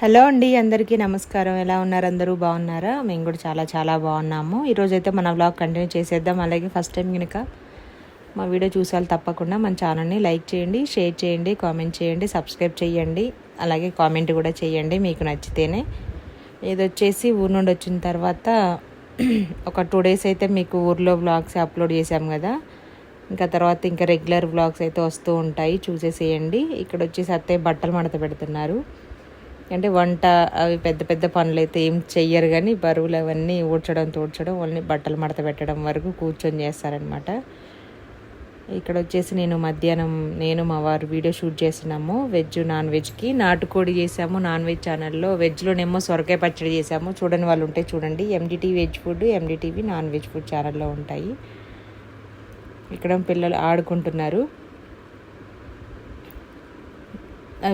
Hello అండి అందరికీ నమస్కారం. ఎలా ఉన్నారు? అందరూ బాగున్నారా? మేము కూడా చాలా చాలా బాగున్నాము. ఈరోజైతే మన వ్లాగ్ కంటిన్యూ చేసేద్దాం. అలాగే ఫస్ట్ టైం కనుక మా వీడియో చూసాలి తప్పకుండా మన ఛానల్ని లైక్ చేయండి షేర్ చేయండి కామెంట్ చేయండి సబ్స్క్రైబ్ చేయండి అలాగే కామెంట్ కూడా చేయండి మీకు నచ్చితేనే. ఇది వచ్చేసి ఊరు నుండి వచ్చిన తర్వాత ఒక టూ డేస్ అయితే మీకు ఊర్లో వ్లాగ్స్ అప్లోడ్ చేశాం కదా. ఇంకా తర్వాత ఇంకా రెగ్యులర్ వ్లాగ్స్ అయితే వస్తూ ఉంటాయి. చూసేసేయండి. ఇక్కడ వచ్చేసి అత్తయ్య బట్టలు మడత పెడుతున్నారు. అంటే వంట అవి పెద్ద పెద్ద పనులు అయితే ఏం చెయ్యరు కానీ బరువులు అవన్నీ ఊడ్చడం తూడ్చడం వాళ్ళని బట్టలు మడత పెట్టడం వరకు కూర్చొని చేస్తారనమాట ఇక్కడ వచ్చేసి నేను మధ్యాహ్నం నేను మా వారు వీడియో షూట్ చేసినాము. వెజ్ నాన్ వెజ్కి నాటుకోడి చేసాము. నాన్ వెజ్ ఛానల్లో వెజ్లోనేమో సొరకాయ పచ్చడి చేసాము. చూడని వాళ్ళు ఉంటే చూడండి. M D T veg food M D T V non veg food ఛానల్లో ఉంటాయి. ఇక్కడ పిల్లలు ఆడుకుంటున్నారు.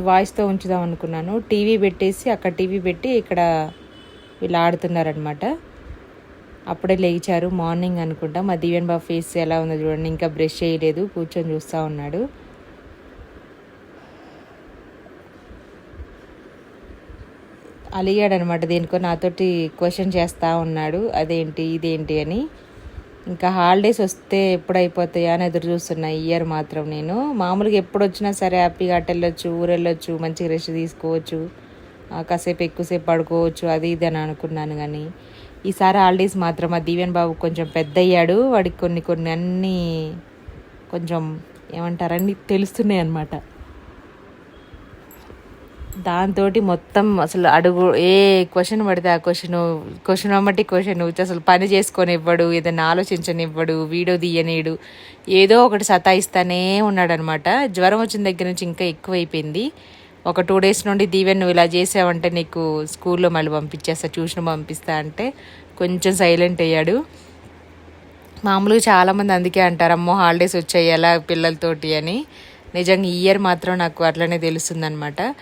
వాయిస్తో ఉంచుదాం అనుకున్నాను. టీవీ పెట్టేసి అక్కడ టీవీ పెట్టి ఇక్కడ వీళ్ళు ఆడుతున్నారనమాట అప్పుడే లేచారు. మార్నింగ్ అనుకుంటా. మా దీవెన్ బాబు ఫేస్ ఎలా ఉందో చూడండి. ఇంకా బ్రష్ చేయలేదు. కూర్చొని చూస్తూ ఉన్నాడు. అలిగాడనమాట దేనికో నాతోటి క్వశ్చన్ చేస్తూ ఉన్నాడు. అదేంటి ఇదేంటి అని. ఇంకా హాలిడేస్ వస్తే ఎప్పుడు అయిపోతాయా అని ఎదురు చూస్తున్నా ఇయర్ మాత్రం నేను. మామూలుగా ఎప్పుడు వచ్చినా సరే హ్యాపీగా అటు వెళ్ళొచ్చు ఊరు వెళ్ళొచ్చు మంచిగా రెస్ట్ తీసుకోవచ్చు కాసేపు ఎక్కువసేపు పడుకోవచ్చు అది ఇది అని అనుకున్నాను కానీ ఈసారి హాలిడేస్ మాత్రం ఆ దీవెన్ బాబు కొంచెం పెద్ద అయ్యాడు వాడికి కొన్ని కొన్ని అన్నీ కొంచెం ఏమంటారు అన్నీ తెలుస్తున్నాయి అన్నమాట దాంతో మొత్తం అసలు అడుగు ఏ క్వశ్చన్ పడితే ఆ క్వశ్చన్ క్వశ్చన్ అమ్మటి క్వశ్చన్ అసలు పని చేసుకొని ఇవ్వడు ఏదైనా ఆలోచించనివ్వడు వీడియో తీయనీయడు ఏదో ఒకటి సతాయిస్తానే ఉన్నాడనమాట. జ్వరం వచ్చిన దగ్గర నుంచి ఇంకా ఎక్కువైపోయింది. ఒక టూ డేస్ నుండి దీవెన్ నువ్వు ఇలా చేసావంటే నీకు స్కూల్లో మళ్ళీ పంపించేస్తా ట్యూషన్ పంపిస్తా అంటే కొంచెం సైలెంట్ అయ్యాడు. మామూలుగా చాలామంది అందుకే అంటారు అమ్మో హాలిడేస్ వచ్చాయి ఎలా పిల్లలతోటి అని. నిజంగా ఈ ఇయర్ మాత్రం నాకు అట్లనే తెలుస్తుందనమాట.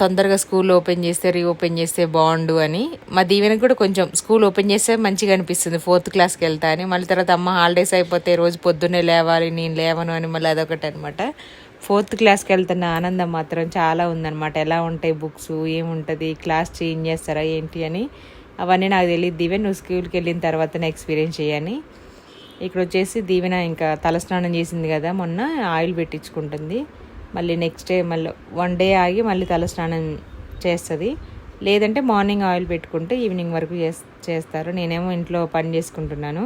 తొందరగా స్కూల్ ఓపెన్ చేస్తే రీఓపెన్ చేస్తే బాగుండు అని. మా దీవెనకి కూడా కొంచెం స్కూల్ ఓపెన్ చేస్తే మంచిగా అనిపిస్తుంది. ఫోర్త్ క్లాస్కి వెళ్తా అని. మళ్ళీ తర్వాత అమ్మ హాలిడేస్ అయిపోతే రోజు పొద్దున్నే లేవాలి నేను లేవను అని మళ్ళీ అదొకటి అనమాట ఫోర్త్ క్లాస్కి వెళ్తున్న ఆనందం మాత్రం చాలా ఉందన్నమాట. ఎలా ఉంటాయి బుక్స్ ఏముంటుంది క్లాస్ చేంజ్ చేస్తారా ఏంటి అని. అవన్నీ నాకు తెలియదు. దీవెన్ నువ్వు స్కూల్కి వెళ్ళిన తర్వాతనే ఎక్స్పీరియన్స్ చేయని. ఇక్కడ వచ్చేసి దీవెన ఇంకా తలస్నానం చేసింది కదా మొన్న ఆయిల్ పెట్టించుకుంటుంది. మళ్ళీ నెక్స్ట్ డే మళ్ళీ వన్ డే ఆగి మళ్ళీ తల స్నానం చేస్తుంది. లేదంటే మార్నింగ్ ఆయిల్ పెట్టుకుంటే ఈవినింగ్ వరకు చేస్తారు. నేనేమో ఇంట్లో పని చేసుకుంటున్నాను.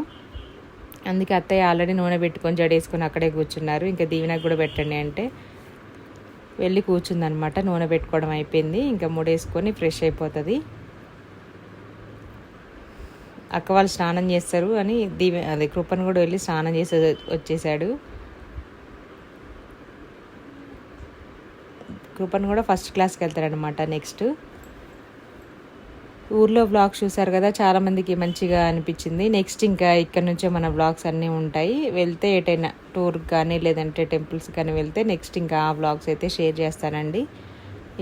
అందుకే అత్తయ్య ఆల్రెడీ నూనె పెట్టుకొని జడేసుకొని అక్కడే కూర్చున్నారు. ఇంకా దీవెనకు కూడా పెట్టండి అంటే వెళ్ళి కూర్చుందనమాట. నూనె పెట్టుకోవడం అయిపోయింది. ఇంకా ముడేసుకొని ఫ్రెష్ అయిపోతుంది. అక్క వాళ్ళు స్నానం చేస్తారు అని దీవె అదే కృపను కూడా వెళ్ళి స్నానం చేసి వచ్చేసాడు. కృపన్ కూడా ఫస్ట్ క్లాస్కి వెళ్తారనమాట నెక్స్ట్. ఊర్లో బ్లాగ్స్ చూసారు కదా చాలామందికి మంచిగా అనిపించింది. నెక్స్ట్ ఇంకా ఇక్కడ నుంచే మన బ్లాగ్స్ అన్నీ ఉంటాయి. వెళ్తే ఎటైనా టూర్కి కానీ లేదంటే టెంపుల్స్ కానీ వెళ్తే నెక్స్ట్ ఇంకా ఆ బ్లాగ్స్ అయితే షేర్ చేస్తానండి.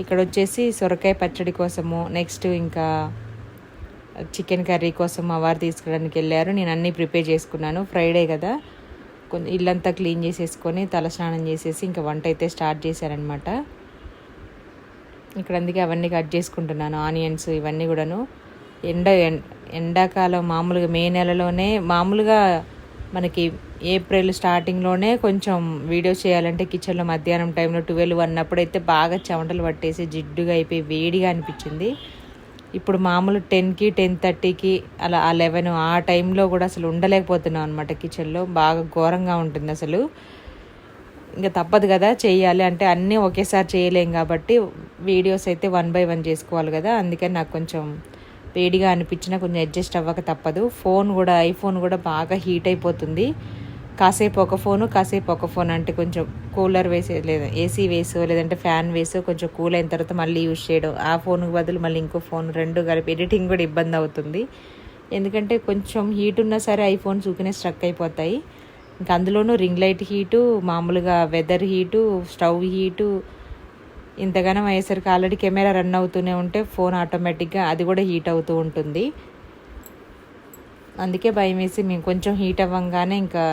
ఇక్కడ వచ్చేసి సొరకాయ పచ్చడి కోసము నెక్స్ట్ ఇంకా చికెన్ కర్రీ కోసం మా వారు తీసుకురావడానికి వెళ్ళారు. నేను అన్నీ ప్రిపేర్ చేసుకున్నాను. ఫ్రైడే కదా. కొంచెం ఇల్లంతా క్లీన్ చేసేసుకొని తలస్నానం చేసేసి ఇంకా వంట అయితే స్టార్ట్ చేశారనమాట ఇక్కడ అందుకే అవన్నీ కట్ చేసుకుంటున్నాను. ఆనియన్స్ ఇవన్నీ కూడాను ఎండ ఎండాకాలం మామూలుగా మే నెలలోనే మామూలుగా మనకి ఏప్రిల్ స్టార్టింగ్లోనే కొంచెం వీడియోస్ చేయాలంటే కిచెన్లో మధ్యాహ్నం టైంలో ట్వెల్వ్ అన్నప్పుడైతే బాగా చెమటలు పట్టేసి జిడ్డుగా అయిపోయి వేడిగా అనిపించింది. ఇప్పుడు మామూలు టెన్కి టెన్ థర్టీకి అలా ఆ లెవెన్ ఆ టైంలో కూడా అసలు ఉండలేకపోతున్నాం అనమాట కిచెన్లో. బాగా ఘోరంగా ఉంటుంది అసలు. ఇంకా తప్పదు కదా చేయాలి. అంటే అన్నీ ఒకేసారి చేయలేం కాబట్టి వీడియోస్ అయితే వన్ బై వన్ చేసుకోవాలి కదా. అందుకని నాకు కొంచెం వేడిగా అనిపించినా కొంచెం అడ్జస్ట్ అవ్వక తప్పదు. ఫోన్ కూడా ఐఫోన్ కూడా బాగా హీట్ అయిపోతుంది. కాసేపు ఒక ఫోను కాసేపు ఒక ఫోన్ అంటే కొంచెం కూలర్ వేసే లేదా ఏసీ వేసో లేదంటే ఫ్యాన్ వేసో కొంచెం కూల్ అయిన తర్వాత మళ్ళీ యూజ్ చేయడం. ఆ ఫోన్కి బదులు మళ్ళీ ఇంకో ఫోన్ రెండు కలిపి ఎడిటింగ్ కూడా ఇబ్బంది అవుతుంది. ఎందుకంటే కొంచెం హీట్ ఉన్నా సరే ఐఫోన్ చూకినే స్ట్రక్ అయిపోతాయి. ఇంకా అందులోనూ రింగ్ లైట్ హీటు మామూలుగా వెదర్ హీటు స్టవ్ హీటు ఇంతగానం అయ్యేసరికి ఆల్రెడీ కెమెరా రన్ అవుతూనే ఉంటే ఫోన్ ఆటోమేటిక్గా అది కూడా హీట్ అవుతూ ఉంటుంది. అందుకే భయం వేసి మేము కొంచెం హీట్ అవ్వగానే ఇంకా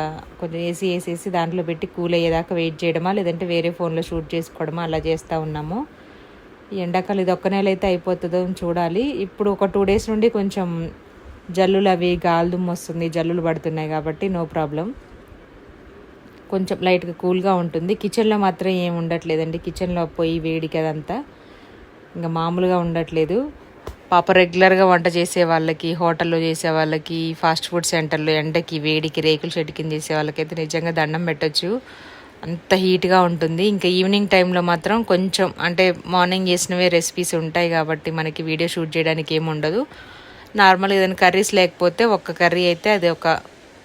కొంచెం ఏసీ వేసేసి దాంట్లో పెట్టి కూల్ అయ్యేదాకా వెయిట్ చేయడమా లేదంటే వేరే ఫోన్లో షూట్ చేసుకోవడమా అలా చేస్తూ ఉన్నాము. ఈ ఎండాకాలం ఇది ఒక్క నెల అయితే అయిపోతుందో చూడాలి. ఇప్పుడు ఒక టూ డేస్ నుండి కొంచెం జల్లులు అవి గాలిదుమ్ము వస్తుంది జల్లులు పడుతున్నాయి కాబట్టి నో ప్రాబ్లం. కొంచెం లైట్గా కూల్గా ఉంటుంది. కిచెన్లో మాత్రం ఏం ఉండట్లేదండి. కిచెన్లో పొయ్యి వేడికి అదంతా ఇంకా మామూలుగా ఉండట్లేదు. పాప రెగ్యులర్గా వంట చేసే వాళ్ళకి హోటల్లో చేసే వాళ్ళకి ఫాస్ట్ ఫుడ్ సెంటర్లో ఎండకి వేడికి రేకుల షెడ్ కింద చేసే వాళ్ళకైతే నిజంగా దండం పెట్టొచ్చు. అంత హీట్గా ఉంటుంది. ఇంకా ఈవినింగ్ టైంలో మాత్రం కొంచెం అంటే మార్నింగ్ చేసినవే రెసిపీస్ ఉంటాయి కాబట్టి మనకి వీడియో షూట్ చేయడానికి ఏమి ఉండదు. నార్మల్గా ఏదైనా కర్రీస్ లేకపోతే ఒక్క కర్రీ అయితే అది ఒక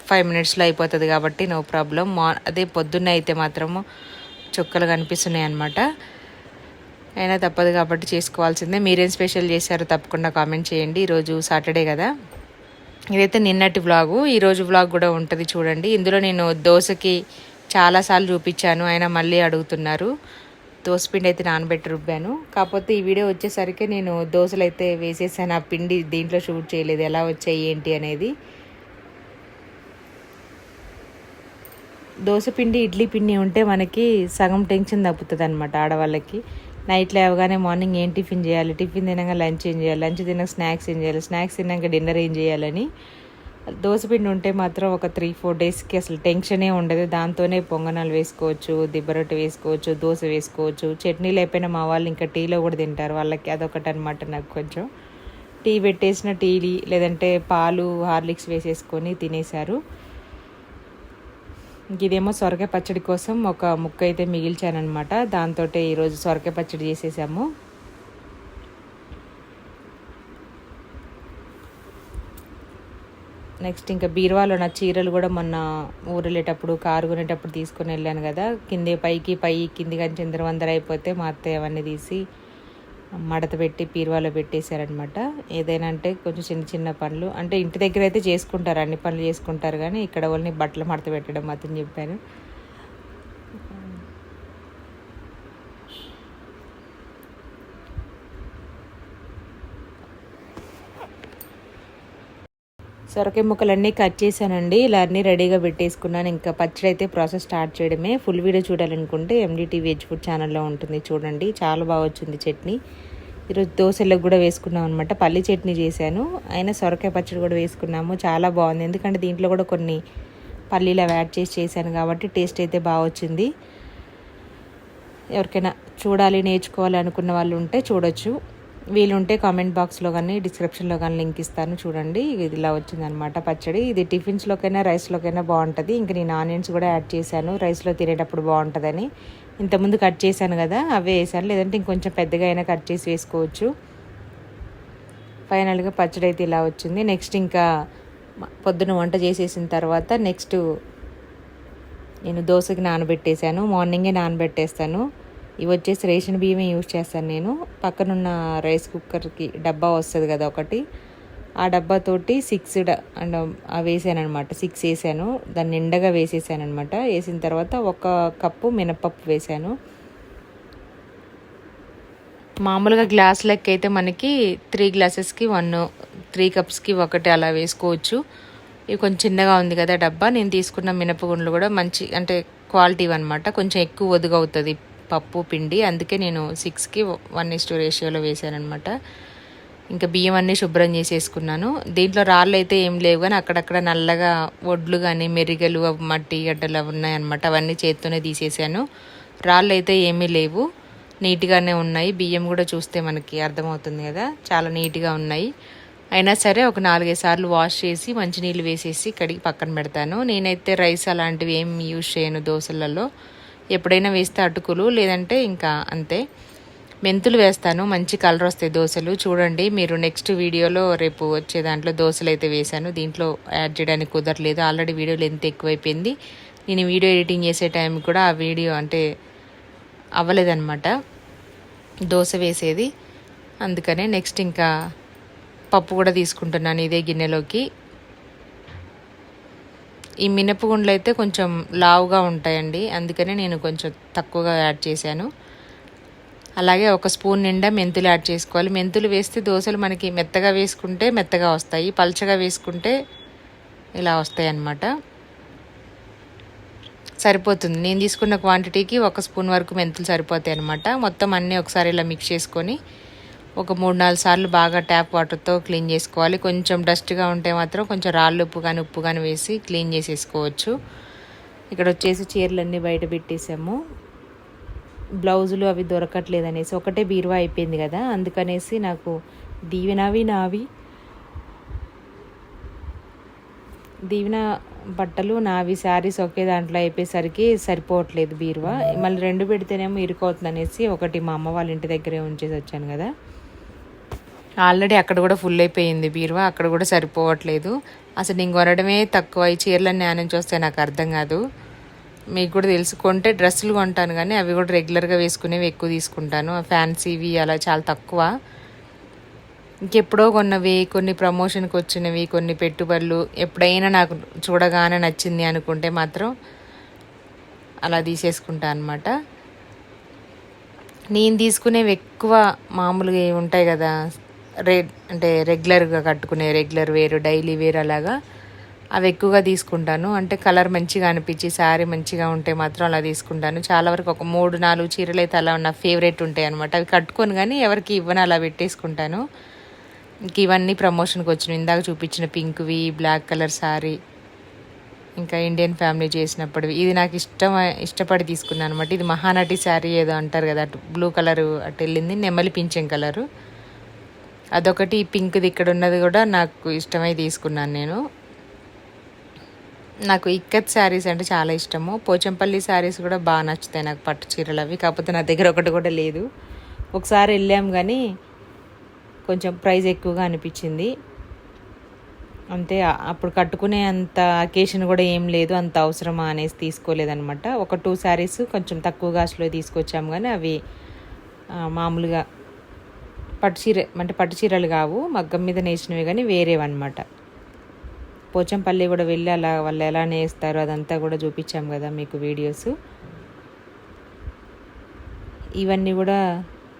ఫైవ్ మినిట్స్లో అయిపోతుంది కాబట్టి నో ప్రాబ్లం మా అదే పొద్దున్నే అయితే మాత్రము చుక్కలు కనిపిస్తున్నాయి అనమాట అయినా తప్పదు కాబట్టి చేసుకోవాల్సిందే. మీరేం స్పెషల్ చేశారో తప్పకుండా కామెంట్ చేయండి. ఈరోజు సాటర్డే కదా. ఇదైతే నిన్నటి వ్లాగు ఈరోజు వ్లాగ్ కూడా ఉంటుంది చూడండి. ఇందులో నేను దోశకి చాలాసార్లు చూపించాను. ఆయన మళ్ళీ అడుగుతున్నారు. దోశపిండి అయితే నానబెట్టి రుబ్బాను. కాకపోతే ఈ వీడియో వచ్చేసరికి నేను దోశలు అయితే వేసేసాను. ఆ పిండి దీంట్లో షూట్ చేయలేదు. ఎలా వచ్చాయి ఏంటి అనేది. దోశపిండి ఇడ్లీ పిండి ఉంటే మనకి సగం టెన్షన్ తప్పుతుంది అనమాట ఆడవాళ్ళకి. నైట్ లేవగానే మార్నింగ్ ఏం టిఫిన్ చేయాలి? టిఫిన్ తినగా లంచ్ ఏం చేయాలి? లంచ్ తినక స్నాక్స్ ఏం చేయాలి? స్నాక్స్ తిన్నాక డిన్నర్ ఏం చేయాలని దోశపిండి ఉంటే మాత్రం ఒక త్రీ ఫోర్ డేస్కి అసలు టెన్షనే ఉండదు. దాంతోనే పొంగనాలు వేసుకోవచ్చు దిబ్బరొట్టి వేసుకోవచ్చు దోశ వేసుకోవచ్చు. చట్నీ లేకపోయినా మా వాళ్ళు ఇంకా టీలో కూడా తింటారు. వాళ్ళకి అదొకటి అనమాట నాకు కొంచెం. టీ పెట్టేసిన టీ లేదంటే పాలు హార్లిక్స్ వేసేసుకొని తినేశారు. ఇదేమో సొరకాయ పచ్చడి కోసం ఒక ముక్క అయితే మిగిల్చానమాట దాంతో ఈరోజు సొరకాయ పచ్చడి చేసేసాము. నెక్స్ట్ ఇంకా బీరువాలో నా చీరలు కూడా మొన్న ఊరెళ్ళేటప్పుడు కారు కొనేటప్పుడు తీసుకొని వెళ్ళాను కదా. కింది పైకి పై కింది కానీ చంద్రవందర అయిపోతే మా అత్తయ్య అవన్నీ తీసి మడత పెట్టి పీరువాలో పెట్టేశారనమాట ఏదైనా అంటే కొంచెం చిన్న చిన్న పనులు. అంటే ఇంటి దగ్గర అయితే చేసుకుంటారు అన్ని పనులు చేసుకుంటారు కానీ ఇక్కడ వాళ్ళని బట్టలు మడత పెట్టడం అతను చెప్పాను. సొరకాయ ముక్కలన్నీ కట్ చేశానండి. ఇలా అన్నీ రెడీగా పెట్టేసుకున్నాను. ఇంకా పచ్చడి అయితే ప్రాసెస్ స్టార్ట్ చేయడమే. ఫుల్ వీడియో చూడాలనుకుంటే ఎండిటీ వెజ్ ఫుడ్ ఛానల్లో ఉంటుంది చూడండి. చాలా బాగా వచ్చింది చట్నీ. ఈరోజు దోశలకు కూడా వేసుకున్నాం అనమాట పల్లి చట్నీ చేశాను. అయినా సొరకాయ పచ్చడి కూడా వేసుకున్నాము. చాలా బాగుంది. ఎందుకంటే దీంట్లో కూడా కొన్ని పల్లీలు అవి యాడ్ చేసి చేశాను కాబట్టి టేస్ట్ అయితే బాగా వచ్చింది. ఎవరికైనా చూడాలి నేర్చుకోవాలి అనుకున్న వాళ్ళు ఉంటే చూడొచ్చు. వీలుంటే కామెంట్ బాక్స్లో కానీ డిస్క్రిప్షన్లో కానీ లింక్ ఇస్తాను. చూడండి ఇది ఇలా వచ్చిందనమాట పచ్చడి. ఇది టిఫిన్స్లోకైనా రైస్లోకైనా బాగుంటుంది. ఇంక నేను ఆనియన్స్ కూడా యాడ్ చేశాను. రైస్లో తినేటప్పుడు బాగుంటుందని. ఇంతకుముందు కట్ చేశాను కదా అవే వేసాను లేదంటే ఇంకొంచెం పెద్దగా అయినా కట్ చేసి వేసుకోవచ్చు. ఫైనల్గా పచ్చడి అయితే ఇలా వచ్చింది. నెక్స్ట్ ఇంకా పొద్దున వంట చేసేసిన తర్వాత నెక్స్ట్ నేను దోశకి నానబెట్టేశాను. మార్నింగే నానబెట్టేస్తాను. ఇవి వచ్చేసి రేషన్ బియ్యమే యూజ్ చేస్తాను నేను. పక్కనున్న రైస్ కుక్కర్కి డబ్బా వస్తుంది కదా ఒకటి. ఆ డబ్బాతోటి సిక్స్ అండ్ వేసాను అనమాట సిక్స్ వేసాను. దాన్ని నిండగా వేసేసాను అనమాట వేసిన తర్వాత ఒక కప్పు మినపప్పు వేసాను. మామూలుగా గ్లాస్ లెక్క అయితే మనకి త్రీ గ్లాసెస్కి వన్ త్రీ కప్స్కి ఒకటి అలా వేసుకోవచ్చు. ఇవి కొంచెం చిన్నగా ఉంది కదా డబ్బా. నేను తీసుకున్న మినపగుండ్లు కూడా మంచి అంటే క్వాలిటీ అనమాట కొంచెం ఎక్కువ ఒదుగవుతుంది. పప్పు పిండి. అందుకే నేను సిక్స్కి వన్ ఇస్ టూ రేషియోలో వేసానమాట ఇంకా బియ్యం అన్నీ శుభ్రం చేసేసుకున్నాను. దీంట్లో రాళ్ళు అయితే ఏం లేవు కానీ అక్కడక్కడ నల్లగా ఒడ్లు కానీ మెరిగలు మట్టి గడ్డలు అవి ఉన్నాయన్నమాట. అవన్నీ చేత్తోనే తీసేసాను. రాళ్ళు అయితే ఏమీ లేవు. నీట్గానే ఉన్నాయి. బియ్యం కూడా చూస్తే మనకి అర్థమవుతుంది కదా. చాలా నీట్గా ఉన్నాయి. అయినా సరే ఒక నాలుగైదు సార్లు వాష్ చేసి మంచినీళ్ళు వేసేసి కడిగి పక్కన పెడతాను. నేనైతే రైస్ అలాంటివి ఏం యూజ్ చేయను దోశలలో. ఎప్పుడైనా వేస్తే అటుకులు లేదంటే ఇంకా అంతే. మెంతులు వేస్తాను మంచి కలర్ వస్తాయి దోశలు. చూడండి మీరు నెక్స్ట్ వీడియోలో రేపు వచ్చే దాంట్లో దోశలు అయితే వేశాను. దీంట్లో యాడ్ చేయడానికి కుదరలేదు. ఆల్రెడీ వీడియోలు ఎంత ఎక్కువైపోయింది. నేను వీడియో ఎడిటింగ్ చేసే టైం కూడా ఆ వీడియో అంటే అవ్వలేదన్నమాట. దోశ వేసేది. అందుకనే నెక్స్ట్ ఇంకా పప్పు కూడా తీసుకుంటున్నాను ఇదే గిన్నెలోకి. ఈ మినపగుండ్లు అయితే కొంచెం లావుగా ఉంటాయండి. అందుకనే నేను కొంచెం తక్కువగా యాడ్ చేశాను. అలాగే ఒక స్పూన్ నిండా మెంతులు యాడ్ చేసుకోవాలి. మెంతులు వేస్తే దోశలు మనకి మెత్తగా వేసుకుంటే మెత్తగా వస్తాయి. పల్చగా వేసుకుంటే ఇలా వస్తాయి అన్నమాట సరిపోతుంది. నేను తీసుకున్న క్వాంటిటీకి ఒక స్పూన్ వరకు మెంతులు సరిపోతాయి అనమాట మొత్తం అన్నీ ఒకసారి ఇలా మిక్స్ చేసుకొని ఒక మూడు నాలుగు సార్లు బాగా ట్యాప్ వాటర్తో క్లీన్ చేసుకోవాలి. కొంచెం డస్ట్గా ఉంటే మాత్రం కొంచెం రాళ్ళు ఉప్పు కానీ ఉప్పు కానీ వేసి క్లీన్ చేసేసుకోవచ్చు. ఇక్కడ వచ్చేసి చీరలన్నీ బయట పెట్టేసాము బ్లౌజులు అవి దొరకట్లేదు అనేసి ఒకటే బీరువా అయిపోయింది కదా. అందుకనేసి నాకు దీవెనవి నావి దీవెన బట్టలు నావి శారీస్ ఒకే దాంట్లో అయిపోయేసరికి సరిపోవట్లేదు బీరువా. మళ్ళీ రెండు పెడితేనేమో ఇరుకవుతుంది అనేసి ఒకటి మా అమ్మ వాళ్ళ ఇంటి దగ్గరే ఉంచేసి వచ్చాను కదా. ఆల్రెడీ అక్కడ కూడా ఫుల్ అయిపోయింది బీరువా అక్కడ కూడా సరిపోవట్లేదు. అసలు నేను కొనడమే తక్కువ. ఈ చీరలన్నీ ఆ చూస్తే వస్తే నాకు అర్థం కాదు. మీకు కూడా తెలుసు కొంటే డ్రెస్సులు కొంటాను కానీ అవి కూడా రెగ్యులర్గా వేసుకునేవి ఎక్కువ తీసుకుంటాను. ఫ్యాన్సీవి అలా చాలా తక్కువ. ఇంకెప్పుడో కొన్నవి కొన్ని ప్రమోషన్కి వచ్చినవి కొన్ని పెట్టుబడులు. ఎప్పుడైనా నాకు చూడగానే నచ్చింది అనుకుంటే మాత్రం అలా తీసేసుకుంటా అనమాట నేను తీసుకునేవి ఎక్కువ మామూలుగా ఉంటాయి కదా రే అంటే రెగ్యులర్గా కట్టుకునే రెగ్యులర్ వేరు డైలీ వేర్ అలాగా అవి ఎక్కువగా తీసుకుంటాను. అంటే కలర్ మంచిగా అనిపించి శారీ మంచిగా ఉంటే మాత్రం అలా తీసుకుంటాను. చాలా వరకు ఒక మూడు నాలుగు చీరలు అయితే అలా నా ఫేవరెట్ ఉంటాయి అనమాట అవి కట్టుకొని కానీ ఎవరికి ఇవ్వను అలా పెట్టేసుకుంటాను. ఇంక ఇవన్నీ ప్రమోషన్కి వచ్చినాయి ఇందాక చూపించిన పింక్వి బ్లాక్ కలర్ శారీ ఇంకా ఇండియన్ ఫ్యామిలీ చేసినప్పుడు ఇది నాకు ఇష్టం ఇష్టపడి తీసుకున్నాను అనమాట ఇది మహానటి శారీ ఏదో అంటారు కదా అటు బ్లూ కలరు అటు వెళ్ళింది నెమలి పింఛం కలరు. అదొకటి పింక్ది ఇక్కడ ఉన్నది కూడా నాకు ఇష్టమై తీసుకున్నాను నేను. నాకు ఇక్కత్ శారీస్ అంటే చాలా ఇష్టము. పోచంపల్లి శారీస్ కూడా బాగా నచ్చుతాయి నాకు పట్టు చీరలు అవి. కాకపోతే నా దగ్గర ఒకటి కూడా లేదు. ఒకసారి వెళ్ళాం కానీ కొంచెం ప్రైస్ ఎక్కువగా అనిపించింది. అంతే అప్పుడు కట్టుకునే అంత అకేషన్ కూడా ఏం లేదు. అంత అవసరమా అనేసి తీసుకోలేదనమాట ఒక టూ శారీస్ కొంచెం తక్కువ కాస్ట్లో తీసుకొచ్చాము కానీ అవి మామూలుగా పట్టు చీర అంటే పట్టు చీరలు కావు మగ్గం మీద నేసినవి కానీ వేరేవన్నమాట. పోచంపల్లి కూడా వెళ్ళి అలా వాళ్ళు ఎలా నేస్తారు అదంతా కూడా చూపించాం కదా మీకు వీడియోస్. ఇవన్నీ కూడా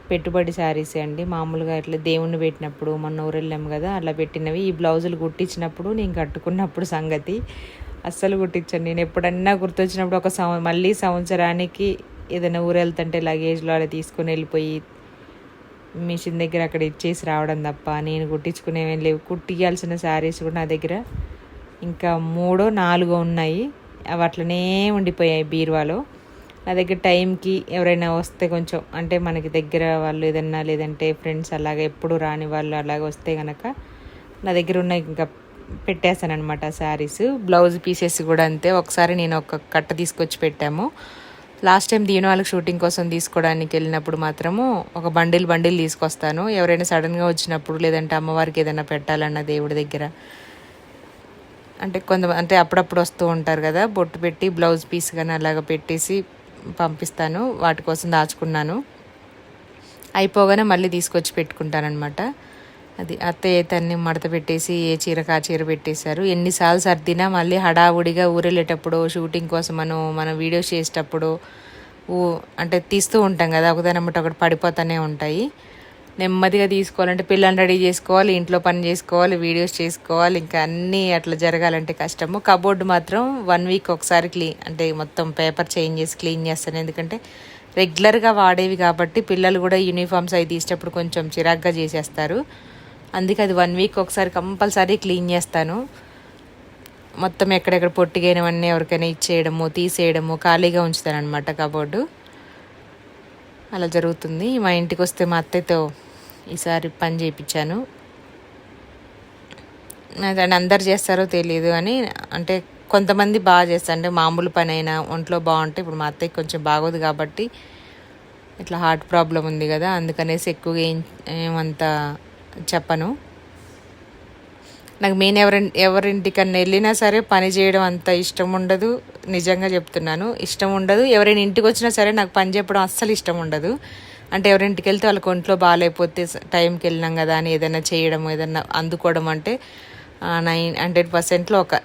పెట్టుబడి శారీస్ అండి. మామూలుగా ఇట్లా దేవుణ్ణి పెట్టినప్పుడు మొన్న ఊరెళ్ళాం కదా అలా పెట్టినవి. ఈ బ్లౌజులు కుట్టించినప్పుడు నేను కట్టుకున్నప్పుడు సంగతి. అస్సలు కుట్టించాను. నేను ఎప్పుడన్నా గుర్తొచ్చినప్పుడు ఒక సంవ మళ్ళీ సంవత్సరానికి ఏదైనా ఊరు వెళ్తుంటే లగేజ్లో అలా తీసుకొని వెళ్ళిపోయి మిషన్ దగ్గర అక్కడ ఇచ్చేసి రావడం తప్ప నేను కుట్టించుకునేవేం లేవు. కుట్టియాల్సిన శారీస్ కూడా నా దగ్గర ఇంకా మూడో నాలుగో ఉన్నాయి. అవి అట్లనే ఉండిపోయాయి బీరువాలో. నా దగ్గర టైంకి ఎవరైనా వస్తే కొంచెం అంటే మనకి దగ్గర వాళ్ళు ఏదన్నా లేదంటే ఫ్రెండ్స్ అలాగ ఎప్పుడు రాని వాళ్ళు అలాగ వస్తే కనుక నా దగ్గర ఉన్న ఇంకా పెట్టేశాను అనమాట శారీస్. బ్లౌజ్ పీసెస్ కూడా అంతే. ఒకసారి నేను ఒక కట్ట తీసుకొచ్చి పెట్టాము. లాస్ట్ టైం దీని వాళ్ళకి షూటింగ్ కోసం తీసుకోవడానికి వెళ్ళినప్పుడు మాత్రము ఒక బండిల్ బండిల్ తీసుకొస్తాను. ఎవరైనా సడన్గా వచ్చినప్పుడు లేదంటే అమ్మవారికి ఏదైనా పెట్టాలన్న దేవుడి దగ్గర. అంటే కొంత అంటే అప్పుడప్పుడు వస్తూ ఉంటారు కదా బొట్టు పెట్టి బ్లౌజ్ పీస్ కానీ అలాగ పెట్టేసి పంపిస్తాను. వాటి కోసం దాచుకున్నాను. అయిపోగానే మళ్ళీ తీసుకొచ్చి పెట్టుకుంటానమాట అది అత్తయ్య తన్ని మడత పెట్టేసి ఏ చీర కా చీర పెట్టేశారు. ఎన్నిసార్లు సర్దినా మళ్ళీ హడావుడిగా ఊరెళ్ళేటప్పుడు షూటింగ్ కోసం మనం మనం వీడియోస్ చేసేటప్పుడు ఊ అంటే తీస్తూ ఉంటాం కదా ఒకదానమ్మట ఒకటి పడిపోతూనే ఉంటాయి. నెమ్మదిగా తీసుకోవాలంటే పిల్లల్ని రెడీ చేసుకోవాలి ఇంట్లో పని చేసుకోవాలి వీడియోస్ చేసుకోవాలి ఇంకా అన్నీ అట్లా జరగాలంటే కష్టము. కబోర్డ్ మాత్రం వన్ వీక్ ఒకసారి క్లీన్ అంటే మొత్తం పేపర్ చేంజ్ చేసి క్లీన్ చేస్తాను. ఎందుకంటే రెగ్యులర్గా వాడేవి కాబట్టి పిల్లలు కూడా యూనిఫామ్స్ అవి తీసేటప్పుడు కొంచెం చిరాగ్గా చేసేస్తారు. అందుకే అది వన్ వీక్ ఒకసారి కంపల్సరీ క్లీన్ చేస్తాను. మొత్తం ఎక్కడెక్కడ పొట్టిగైనవన్నీ ఎవరికైనా ఇచ్చేయడము తీసేయడము ఖాళీగా ఉంచుతాను అనమాట కబోర్డు అలా జరుగుతుంది. మా ఇంటికి వస్తే మా అత్తయ్యతో ఈసారి పని చేయించాను. దాన్ని అందరు చేస్తారో తెలియదు అని అంటే కొంతమంది బాగా చేస్తారు. అంటే మామూలు పని అయినా ఒంట్లో బాగుంటే ఇప్పుడు మా అత్తయ్య కొంచెం బాగోదు కాబట్టి ఇట్లా హార్ట్ ప్రాబ్లం ఉంది కదా అందుకనేసి ఎక్కువగా ఏం ఏమంత చెప్పను. నాకు మెయిన్ ఎవరి ఎవరింటికన్నా వెళ్ళినా సరే పని చేయడం అంత ఇష్టం ఉండదు. నిజంగా చెప్తున్నాను ఇష్టం ఉండదు. ఎవరైనా ఇంటికి వచ్చినా సరే నాకు పని చెప్పడం అస్సలు ఇష్టం ఉండదు. అంటే ఎవరింటికి వెళ్తే వాళ్ళకి ఒంట్లో బాగాలేకపోతే టైంకి వెళ్ళినాం కదా అని ఏదైనా చేయడం ఏదైనా అందుకోవడం అంటే నైన్ హండ్రెడ్ పర్సెంట్లో ఒక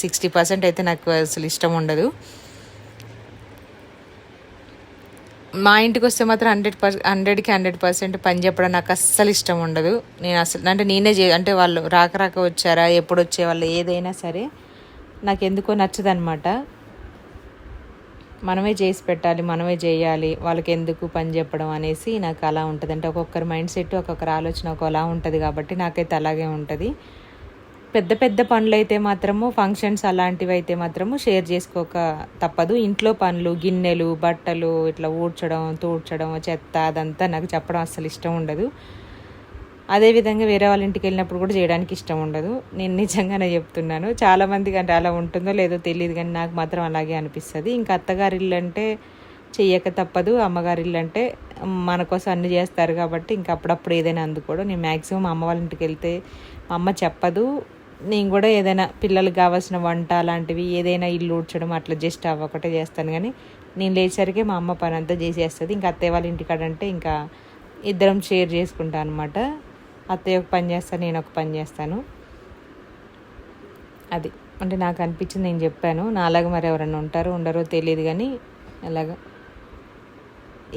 సిక్స్టీ పర్సెంట్ అయితే నాకు అసలు ఇష్టం ఉండదు. మా ఇంటికి వస్తే మాత్రం హండ్రెడ్ పర్ హండ్రెడ్కి హండ్రెడ్ పర్సెంట్ పని చెప్పడం నాకు అస్సలు ఇష్టం ఉండదు. నేను అసలు అంటే నేనే చే అంటే వాళ్ళు రాక రాక వచ్చారా ఎప్పుడు వచ్చే వాళ్ళు ఏదైనా సరే నాకు ఎందుకో నచ్చదనమాట. మనమే చేసి పెట్టాలి మనమే చేయాలి వాళ్ళకి ఎందుకు పని చెప్పడం అనేసి నాకు అలా ఉంటుంది. అంటే ఒక్కొక్కరి మైండ్ సెట్ ఒక్కొక్కరి ఆలోచన ఒకలా ఉంటుంది కాబట్టి నాకైతే అలాగే ఉంటుంది. పెద్ద పెద్ద పనులు అయితే మాత్రము ఫంక్షన్స్ అలాంటివి అయితే మాత్రము షేర్ చేసుకోక తప్పదు. ఇంట్లో పనులు గిన్నెలు బట్టలు ఇట్లా ఊడ్చడం తూడ్చడం చెత్త అదంతా నాకు చెప్పడం అస్సలు ఇష్టం ఉండదు. అదేవిధంగా వేరే వాళ్ళ ఇంటికి వెళ్ళినప్పుడు కూడా చేయడానికి ఇష్టం ఉండదు. నేను నిజంగానే చెప్తున్నాను. చాలామందికి అంటే అలా ఉంటుందో లేదో తెలియదు కానీ నాకు మాత్రం అలాగే అనిపిస్తుంది. ఇంకా అత్తగారి ఇల్లు అంటే చెయ్యక తప్పదు. అమ్మగారి ఇల్లు అంటే మన కోసం అన్ని చేస్తారు కాబట్టి ఇంకా అప్పుడప్పుడు ఏదైనా అందుకోవడం. నేను మ్యాక్సిమం అమ్మ వాళ్ళ ఇంటికి వెళ్తే మా అమ్మ చెప్పదు. నేను కూడా ఏదైనా పిల్లలకు కావాల్సిన వంట లాంటివి ఏదైనా ఇల్లు ఊడ్చడం అట్లా జస్ట్ అవ్వకటే చేస్తాను. కానీ నేను లేచేసరికి మా అమ్మ పని అంతా చేసేస్తుంది. ఇంకా అత్తయ్య వాళ్ళ ఇంటికాడ అంటే ఇంకా ఇద్దరం షేర్ చేసుకుంటాను అనమాట అత్తయ్య ఒక పని చేస్తాను నేను ఒక పని చేస్తాను. అది. అంటే నాకు అనిపించింది నేను చెప్పాను. నాలాగా మరి ఎవరైనా ఉంటారో ఉండరో తెలియదు కానీ అలాగా.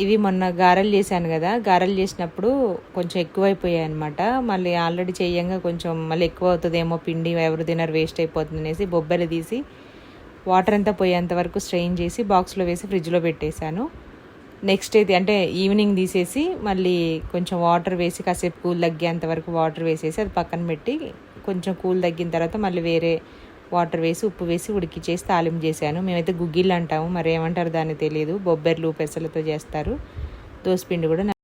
ఇవి మొన్న గారెలు చేశాను కదా గారెలు చేసినప్పుడు కొంచెం ఎక్కువైపోయాయి అనమాట మళ్ళీ ఆల్రెడీ చేయంగా కొంచెం మళ్ళీ ఎక్కువ అవుతుందేమో పిండి ఎవరు తినరు వేస్ట్ అయిపోతుంది అనేసి బొబ్బెలు తీసి వాటర్ అంతా పోయేంత వరకు స్ట్రెయిన్ చేసి బాక్స్లో వేసి ఫ్రిడ్జ్లో పెట్టేశాను. నెక్స్ట్ ఇది అంటే ఈవినింగ్ తీసేసి మళ్ళీ కొంచెం వాటర్ వేసి కాసేపు కూల్ తగ్గేంత వరకు వాటర్ వేసేసి అది పక్కన పెట్టి కొంచెం కూల్ తగ్గిన తర్వాత మళ్ళీ వేరే వాటర్ వేసి ఉప్పు వేసి ఉడికిచ్చేసి తాలింపు చేశాను. మేమైతే గుగ్గిళ్ళు అంటాము. మరి ఏమంటారు దాన్ని తెలియదు బొబ్బెర్లు పెసలతో చేస్తారు. దోసపిండి కూడా